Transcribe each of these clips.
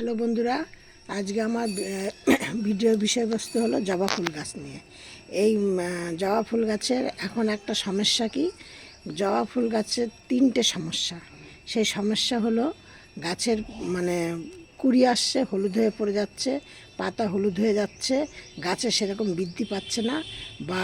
Hello বন্ধুরা, আজকে আমার ভিডিও বিষয়বস্তু হলো জবা ফুল গাছ নিয়ে। এই জবা ফুল গাছের এখন একটা সমস্যা কি? জবা ফুল গাছের তিনটে সমস্যা। সেই সমস্যা হলো গাছের মানে কুড়ি আসছে, হলুদ হয়ে পড়ে যাচ্ছে, পাতা হলুদ হয়ে যাচ্ছে, গাছে সেরকম বৃদ্ধি পাচ্ছে না বা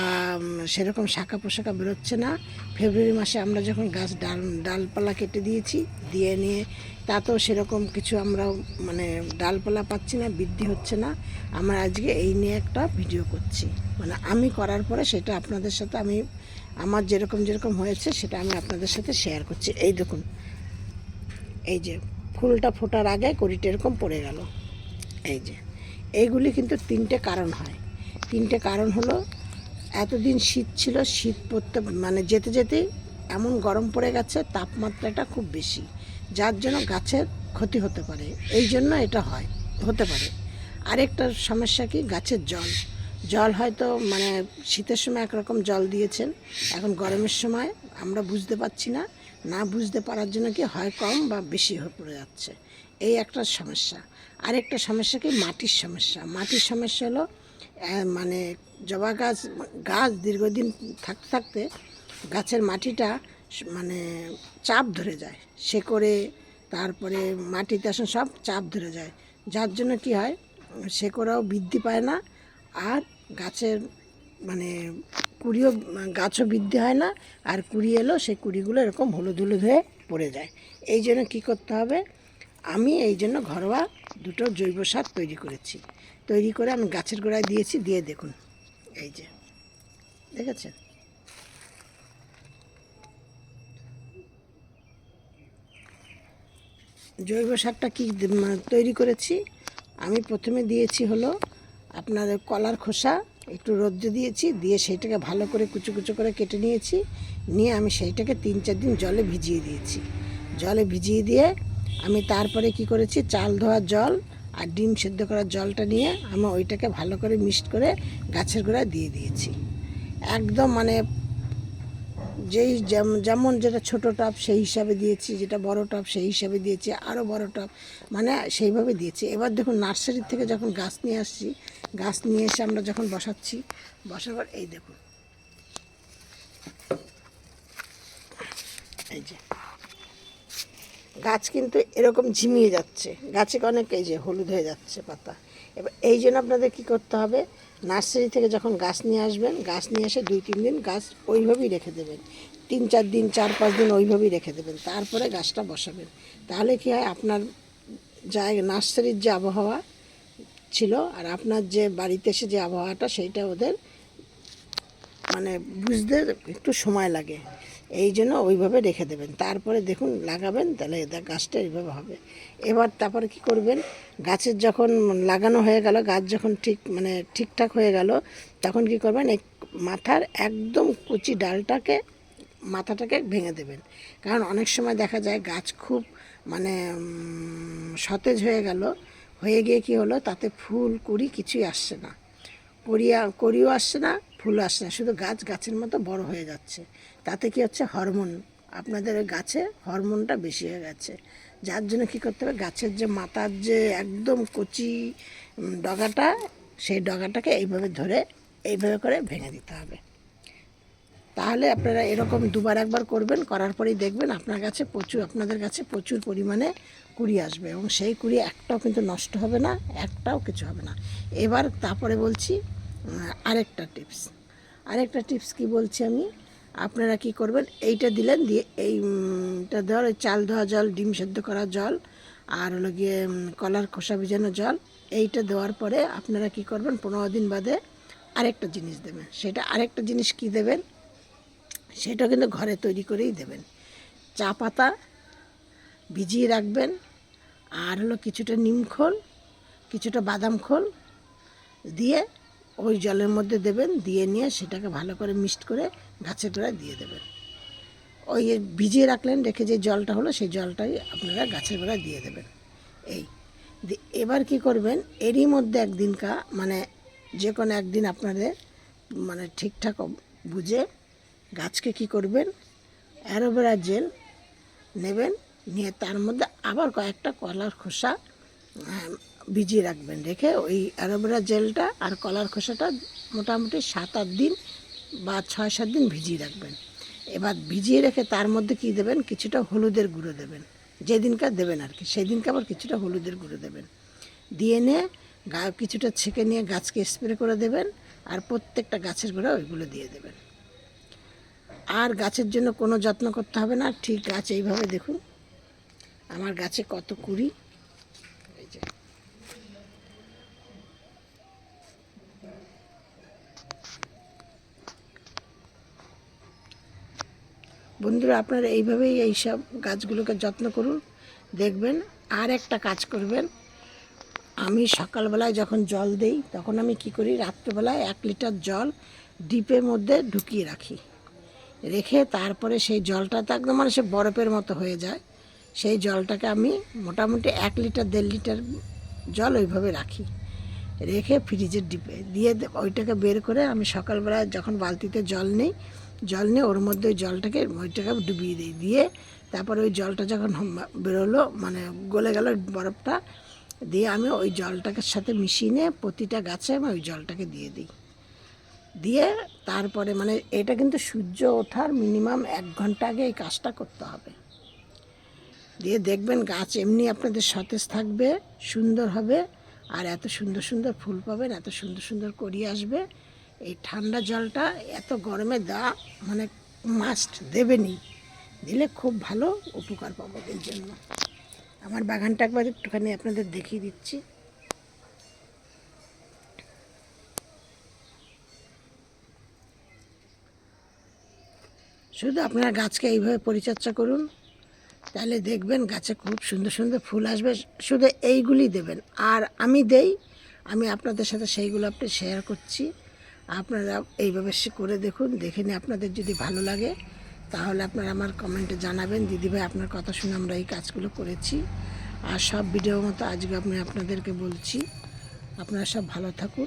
সেরকম শাখা পোশাখা বেরোচ্ছে না। ফেব্রুয়ারি মাসে আমরা যখন গাছ ডাল, ডালপালা কেটে দিয়েছি, দিয়ে নিয়ে, তাতেও সেরকম কিছু আমরা মানে ডালপালা পাচ্ছি না, বৃদ্ধি হচ্ছে না। আমরা আজকে এই নিয়ে একটা ভিডিও করছি। মানে আমি করার পরে সেটা আপনাদের সাথে আমি, আমার যেরকম যেরকম হয়েছে সেটা আমি আপনাদের সাথে শেয়ার করছি। এই দেখুন, এই যে ফুলটা ফোটার আগে কড়িটা এরকম পড়ে গেল। এই যে, এইগুলি কিন্তু তিনটে কারণ হয়। তিনটে কারণ হলো, এতদিন শীত ছিল, শীত পড়তে মানে যেতে যেতেই এমন গরম পড়ে গেছে, তাপমাত্রাটা খুব বেশি। যার জন্য গাছের ক্ষতি হতে পারে। এই জন্য এটা হয়, হতে পারে। আরেকটা সমস্যা কি? গাছের জল। জল হয়তো মানে শীতের সময় একরকম জল দিয়েছেন। এখন গরমের সময় আমরা বুঝতে পারছি না না বুঝতে পারার জন্য কি হয় কম বা বেশি হয়ে পড়ে যাচ্ছে? এই একটা সমস্যা। আরেকটা সমস্যা কি? মাটির সমস্যা। মাটির সমস্যা হলো মানে জবা গাছ গাছ দীর্ঘদিন থাকতে থাকতে গাছের মাটিটা মানে চাপ ধরে যায়। শেকড়ে, তারপরে মাটিতে আসলে সব চাপ ধরে যায়। যার জন্য কি হয়? শেকড়াও বৃদ্ধি পায় না। আর গাছের মানে কুড়িও গাছও বৃদ্ধি হয় না, আর কুড়ি এলো, সেই কুড়িগুলো এরকম হলুদ হলুদ হয়ে পড়ে যায়। এই জন্য কী করতে হবে? আমি এই জন্য ঘরোয়া দুটো জৈব সার তৈরি করেছি। তৈরি করে আমি গাছের গোড়ায় দিয়েছি, দিয়ে দেখুন। এই যে, দেখেছেন? জৈব সারটা কি তৈরি করেছি? আমি প্রথমে দিয়েছি হলো আপনার কলার খোসা একটু রোদ্র দিয়েছি, দিয়ে সেইটাকে ভালো করে কুচু কুচু করে কেটে নিয়েছি। নিয়ে আমি সেইটাকে তিন চার দিন জলে ভিজিয়ে দিয়েছি। জলে ভিজিয়ে দিয়ে আমি তারপরে কি করেছি, চাল ধোয়া জল আর ডিম সেদ্ধ করার জলটা নিয়ে আমি ওইটাকে ভালো করে মিক্সড করে গাছের গোড়ায় দিয়ে দিয়েছি। একদম মানে যেই যেমন যেটা ছোট টব সেই হিসাবে দিয়েছি, যেটা বড় টপ, সেই হিসাবে দিয়েছি আরও বড় টব মানে সেইভাবে দিয়েছি। এবার দেখুন নার্সারি থেকে যখন গাছ নিয়ে আসছি, গাছ নিয়ে এসে আমরা যখন বসাচ্ছি, বসার পর এই দেখুন। এই যে। গাছ কিন্তু এরকম ঝিমিয়ে যাচ্ছে। গাছে অনেক এই যে হলুদ হয়ে যাচ্ছে পাতা। এবার এই জন্য আপনাদের কী করতে হবে? নার্সারি থেকে যখন গাছ নিয়ে আসবেন, গাছ নিয়ে এসে দুই, তিন দিন গাছ ওইভাবেই রেখে দেবেন। তিন, চার দিন, চার, পাঁচ দিন ওইভাবেই রেখে দেবেন। তারপরে গাছটা বসাবেন। তাহলে কি হয়, আপনার জায়গা নার্সারির যে আবহাওয়া ছিল আর আপনার যে বাড়িতে এসে যে আবহাওয়াটা, সেইটা ওদের মানে বুঝতে একটু সময় লাগে। এই জন্য ওইভাবে রেখে দেবেন। তারপরে দেখুন লাগাবেন, তাহলে গাছটা এইভাবে হবে। এবার তারপরে কি করবেন, গাছের যখন লাগানো হয়ে গেল, গাছ যখন ঠিক মানে ঠিকঠাক হয়ে গেল, তখন কি করবেন এই মাথার একদম কুচি ডালটাকে, মাথাটাকে ভেঙে দেবেন। কারণ অনেক সময় দেখা যায় গাছ খুব মানে সতেজ হয়ে গেল, হয়ে গিয়ে কি হলো, তাতে ফুল, কুড়ি কিছুই আসছে না। করিয়া করিও আসছে না ফুল আসছে না। শুধু গাছ গাছের মতো বড় হয়ে যাচ্ছে। তাতে কি হচ্ছে হরমোন? আপনাদের গাছে হরমোনটা বেশি হয়ে গেছে। যার জন্য কী করতে হবে? গাছের যে মাথার যে একদম কচি ডগাটা, সেই ডগাটাকে এইভাবে ধরে এইভাবে করে ভেঙে দিতে হবে। তাহলে আপনারা এরকম দুবার একবার করবেন, করার পরেই দেখবেন আপনার কাছে প্রচুর, আপনাদের কাছে প্রচুর পরিমাণে কুড়ি আসবে এবং সেই কুড়ি একটাও কিন্তু নষ্ট হবে না, একটাও কিছু হবে না। এবার তারপরে বলছি আরেকটা টিপস। আরেকটা টিপস কি বলছি আমি? আপনারা কি করবেন? এইটা দিলেন, দিয়ে এইটা ওই চাল ধোয়া জল, ডিম সেদ্ধ করা জল, আর হলো গিয়ে কলার খোসা ভিজানো জল, এইটা দেওয়ার পরে আপনারা কি করবেন? পনেরো দিন বাদে আরেকটা জিনিস দেবেন। সেটা আরেকটা জিনিস কি দেবেন? সেটা কিন্তু ঘরে তৈরি করেই দেবেন। চা পাতা ভিজিয়ে রাখবেন, আর হলো কিছুটা নিম খোল, কিছুটা বাদাম খোল দিয়ে ওই জলের মধ্যে দেবেন, দিয়ে নিয়ে সেটাকে ভালো করে মিক্সড করে গাছের গোড়ায় দিয়ে দেবেন। ওই ভিজিয়ে রাখলেন, রেখে যে জলটা হলো, সেই জলটাই আপনারা গাছের গোড়ায় দিয়ে দেবেন। এই এবার কি করবেন, এরই মধ্যে একদিন কা মানে যে কোনো একদিন আপনাদের মানে ঠিকঠাক বুঝে গাছকে কি করবেন, অ্যালোভেরা জেল নেবেন, নিয়ে তার মধ্যে আবার কয়েকটা কলার খোসা ভিজিয়ে রাখবেন। রেখে ওই অ্যালোভেরা জেলটা আর কলার খোসাটা মোটামুটি সাত আট দিন বা ছয়, সাত দিন ভিজিয়ে রাখবেন। এবার ভিজিয়ে রেখে তার মধ্যে কি দেবেন? কিছুটা হলুদের গুঁড়ো দেবেন। যেদিনকার দেবেন আর কি, সেদিনকে আবার কিছুটা হলুদের গুঁড়ো দেবেন। দিয়ে নিয়ে গা, কিছুটা ছেঁকে নিয়ে গাছকে স্প্রে করে দেবেন আর প্রত্যেকটা গাছের গোড়া ওইগুলো দিয়ে দেবেন। আর গাছের জন্য কোনো যত্ন করতে হবে না। ঠিক গাছ এইভাবে দেখুন। আমার গাছে কত কুড়ি এই যে বন্ধুরা, আপনারা এইভাবেই এই সব গাছগুলোকে যত্ন করুন, দেখবেন আর একটা কাজ করবেন। আমি সকালবেলায় যখন জল দেই, তখন আমি কি করি, রাত্রেবেলায় এক লিটার জল ডিপের মধ্যে ঢুকিয়ে রাখি। রেখে তারপরে সেই জলটা তো একদম মানে সে বরফের মতো হয়ে যায়, সেই জলটাকে আমি মোটামুটি এক লিটার, দেড় লিটার জল ওইভাবে রাখি। রেখে ফ্রিজের ডিপে দিয়ে ওইটাকে বের করে আমি সকালবেলা যখন বালতিতে জল নেই জল নিয়ে ওর মধ্যে ওই জলটাকে ওইটাকে ডুবিয়ে দিই, দিয়ে তারপর ওই জলটা যখন বেরোলো মানে গলে গেল বরফটা, দিয়ে আমি ওই জলটাকে সাথে মিশিয়ে নিয়ে প্রতিটা গাছে আমি ওই জলটাকে দিয়ে দিই। দিয়ে তারপরে মানে এটা কিন্তু সূর্য ওঠার মিনিমাম এক ঘণ্টা আগে এই কাজটা করতে হবে। দিয়ে দেখবেন গাছ এমনি আপনাদের সতেজ থাকবে, সুন্দর হবে, আর এত সুন্দর সুন্দর ফুল পাবেন, এত সুন্দর সুন্দর করিয়ে আসবে এই ঠান্ডা জলটা এত গরমে দেওয়া মানে মাস্ট দেবেনই। দিলে খুব ভালো উপকার পাবো এই জন্য। আমার বাগানটা একবার একটুখানি আপনাদের দেখিয়ে দিচ্ছি। শুধু আপনারা গাছকে এইভাবে পরিচর্যা করুন, তাহলে দেখবেন গাছে খুব সুন্দর সুন্দর ফুল আসবে। শুধু এইগুলি দেবেন। আর আমি দেই, আমি আপনাদের সাথে সেইগুলো আপনি শেয়ার করছি। আপনারা এইভাবে করে দেখুন, দেখে নিয়ে আপনাদের যদি ভালো লাগে, তাহলে আপনারা আমার কমেন্টে জানাবেন। দিদিভাই, আপনার কথা শুনে আমরা এই কাজগুলো করেছি। আর সব ভিডিও মতো আজকে আমি আপনাদেরকে বলছি, আপনারা সব ভালো থাকুন।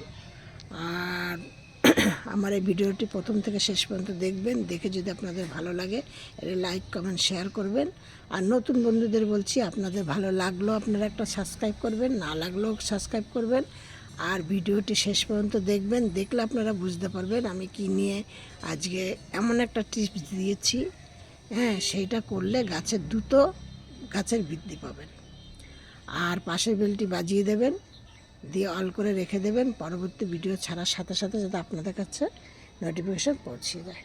আর আমার এই ভিডিওটি প্রথম থেকে শেষ পর্যন্ত দেখবেন, দেখে যদি আপনাদের ভালো লাগে এটা লাইক, কমেন্ট, শেয়ার করবেন। আর নতুন বন্ধুদের বলছি, আপনাদের ভালো লাগলেও আপনারা একটা সাবস্ক্রাইব করবেন, না লাগলেও সাবস্ক্রাইব করবেন। আর ভিডিওটি শেষ পর্যন্ত দেখবেন, দেখলে আপনারা বুঝতে পারবেন আমি কি নিয়ে আজকে এমন একটা টিপস দিয়েছি। হ্যাঁ সেইটা করলে গাছের দ্রুত গাছের বৃদ্ধি পাবেন। আর পাশের বেলটি বাজিয়ে দেবেন, দিয়ে অল করে রেখে দেবেন, পরবর্তী ভিডিও ছাড়ার সাথে সাথে যাতে আপনাদের কাছে নোটিফিকেশন পৌঁছে যায়।